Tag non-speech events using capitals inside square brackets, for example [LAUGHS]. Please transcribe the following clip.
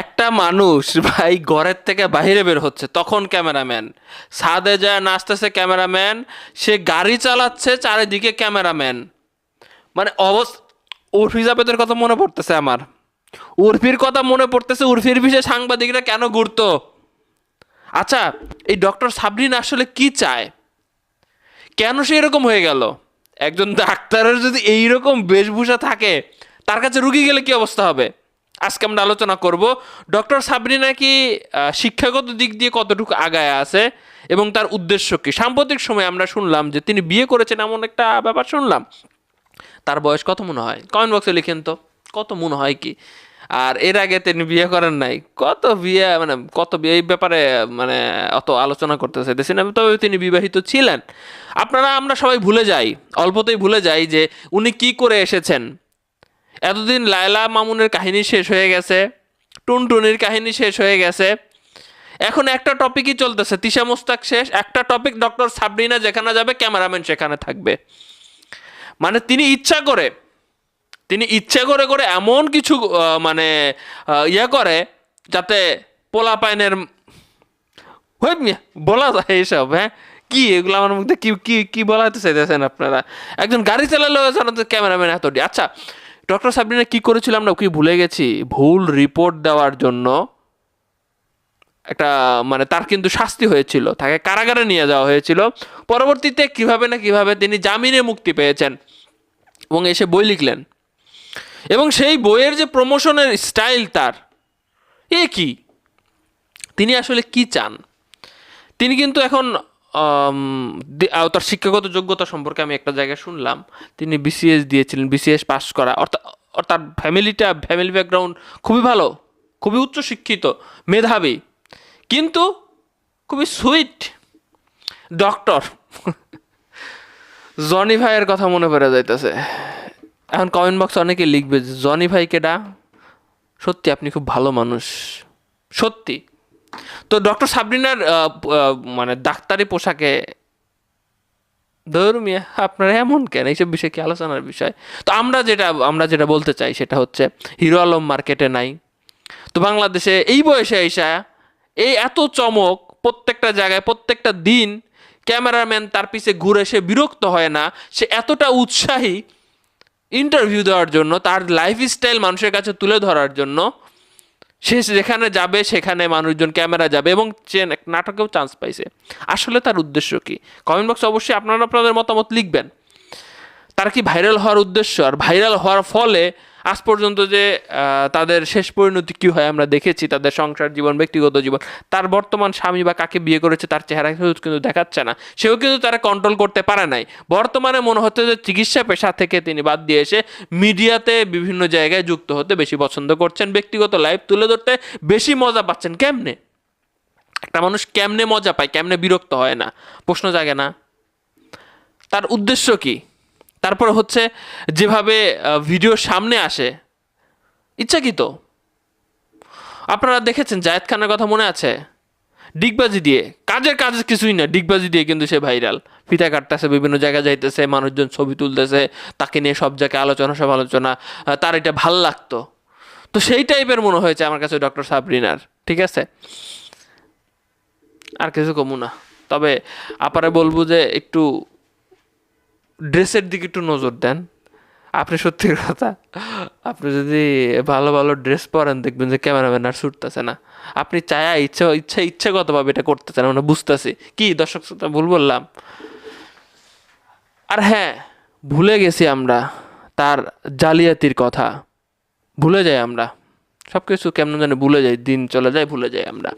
একটা মানুষ ভাই ঘরের থেকে বাইরে বের হচ্ছে, তখন ক্যামেরাম্যান। ছাদে যায়, নাচতেছে ক্যামেরাম্যান, সে গাড়ি চালাচ্ছে চারিদিকে ক্যামেরাম্যান। মানে অবস্থা উর্ফি জাবেদের কথা মনে পড়তেছে আমার। উর্ফির কথা মনে পড়তেছে, উর্ফির বিষয়ে সাংবাদিকরা কেন ঘুরতো আচ্ছা এই ডক্টর সাবরিন আসলে কি চায়? কেন সে এরকম হয়ে গেল? একজন ডাক্তারের যদি এইরকম বেশভূষা থাকে, তার কাছে রুগী গেলে কি অবস্থা হবে? আজকে আমরা আলোচনা করব ডক্টর সাবরিনা কি শিক্ষাগত দিক দিয়ে কতটুকু আগায় আছে এবং তার উদ্দেশ্য কি? সাম্প্রতিক সময়ে আমরা শুনলাম যে তিনি বিয়ে করেছেন এমন একটা ব্যাপার শুনলাম। তার বয়স কত মনে হয়? কমেন্ট বক্সে লিখেন তো, কত মনে হয় কি? আর এর আগে তিনি বিয়ে করেন নাই। কত বিয়ে মানে কত বিয়ে, এই ব্যাপারে মানে অত আলোচনা করতে চাইতেছি না, তবে তিনি বিবাহিত ছিলেন। আপনারা, আমরা সবাই ভুলে যাই, অল্পতেই ভুলে যাই যে উনি কি করে এসেছেন। এতদিন লায়লা মামুনের কাহিনী শেষ হয়ে গেছে, টুনটুনির কাহিনী শেষ হয়ে গেছে। এখন একটা টপিকই চলতেছে, তিশা মোস্তাক শেষ, একটা টপিক ডক্টর সাবরিনা যেখানে যাবে, ক্যামেরাম্যান সেখানে থাকবে। মানে তিনি ইচ্ছা করে, তিনি ইচ্ছে করে করে এমন কিছু মানে ইয়ে করে যাতে পোলা পাইনের বলা যায় এইসব হ্যাঁ? কি এগুলো আমার মধ্যে কি কি কি বলাতে চাইতেছেন আপনারা? একজন গাড়ি চালালো ক্যামেরাম্যান এত আচ্ছা ডক্টর সাবরিনা কি করেছিল আমরা কি ভুলে গেছি? ভুল রিপোর্ট দেওয়ার জন্য একটা মানে তার কিন্তু শাস্তি হয়েছিল। তাকে কারাগারে নিয়ে যাওয়া হয়েছিল। পরবর্তীতে কীভাবে না কীভাবে তিনি জামিনে মুক্তি পেয়েছেন এবং এসে বই লিখলেন। এবং সেই বইয়ের যে প্রমোশনের স্টাইল তার, এ কি? তিনি আসলে কি চান? তিনি কিন্তু এখন তার শিক্ষাগত যোগ্যতা সম্পর্কে আমি একটা জায়গায় শুনলাম। তিনি বিসিএস দিয়েছিলেন বিসিএস পাস করা। অর্থাৎ অর- তার ফ্যামিলিটা ফ্যামিলি ব্যাকগ্রাউন্ড খুবই ভালো, খুবই উচ্চ শিক্ষিত মেধাবী, কিন্তু খুবই সুইট ডক্টর [LAUGHS] জনি ভাইয়ের কথা মনে পড়ে যাইতেছে। এখন কমেন্ট বক্সে অনেকে লিখবে জনি ভাই কেডা? সত্যি আপনি খুব ভালো মানুষ। সত্যি। তো ডক্টর সাবরিনার মানে ডাক্তারি পোশাকে ধরুন মিয়া, আপনারা এমন কেন? এইসব বিষয় কি আলোচনার বিষয়? তো আমরা যেটা আমরা যেটা বলতে চাই সেটা হচ্ছে, হিরো আলম মার্কেটে নাই। তো বাংলাদেশে এই বয়সে এসা এই এত চমক প্রত্যেকটা জায়গায়, প্রত্যেকটা দিন ক্যামেরাম্যান তার পিছে ঘুরে সে বিরক্ত হয় না, সে এতটা উৎসাহী ইন্টারভিউ দেওয়ার জন্য, তার লাইফস্টাইল মানুষের কাছে তুলে ধরার জন্য সে যেখানে যাবে, সেখানে মানুষজন, ক্যামেরা যাবে এবং সে নাটকেও চান্স পাইছে। আসলে তার উদ্দেশ্য কি? কমেন্ট বক্সে অবশ্যই আপনারা আপনাদের মতামত লিখবেন। তার কি ভাইরাল হওয়ার উদ্দেশ্য? আর ভাইরাল হওয়ার ফলে আজ পর্যন্ত যে তাদের শেষ পরিণতি কী হয় আমরা দেখেছি, তাদের সংসার জীবন, ব্যক্তিগত জীবন, তার বর্তমান স্বামী বা কাকে বিয়ে করেছে, তার চেহারা কিন্তু দেখাচ্ছে না। সেও কিন্তু তারা কন্ট্রোল করতে পারে নাই। বর্তমানে মনে হচ্ছে যে, চিকিৎসা পেশা থেকে তিনি বাদ দিয়ে এসে মিডিয়াতে বিভিন্ন জায়গায় যুক্ত হতে বেশি পছন্দ করছেন। ব্যক্তিগত লাইফ তুলে ধরতে বেশি মজা পাচ্ছেন। কেমনে? একটা মানুষ কেমনে মজা পায়, কেমনে বিরক্ত হয় না? প্রশ্ন জাগে না। তার উদ্দেশ্য কি? তারপর হচ্ছে যেভাবে ভিডিও সামনে আসে, ইচ্ছাকৃত। আপনারা দেখেছেন জায়েদ খানের কথা মনে আছে? ডিগবাজি দিয়ে। কাজের কাজ কিছুই না, ডিগবাজি দিয়ে কিন্তু সে ভাইরাল। ফিতা কাটতেছে, বিভিন্ন জায়গায় যাইতেছে, মানুষজন ছবি তুলতেছে, তাকে নিয়ে সব জায়গায় আলোচনা সব আলোচনা তার এটা ভালো লাগতো। তো সেই টাইপের মনে হয়েছে আমার কাছে ডক্টর সাবরিনার, ঠিক আছে? আর কিছু কমু না। তবে আপারে বলব যে একটু ড্রেসের দিকে একটু নজর দেন। আপনি সত্যি কথা, আপনি যদি ভালো ভালো ড্রেস পরেন, দেখবেন যে ক্যামেরাম্যান আর ছুটতেছে না। আপনি চায়া ইচ্ছা ইচ্ছা, ইচ্ছাগতভাবে এটা করতেছেন আমরা বুঝতেছি। কি, দর্শক শ্রোতা, ভুল বললাম? আর হ্যাঁ ভুলে গেছি আমরা তার জালিয়াতির কথা। ভুলে যাই আমরা। সব কিছু কেমন জানি ভুলে যাই, দিন চলে যায়, ভুলে যাই আমরা।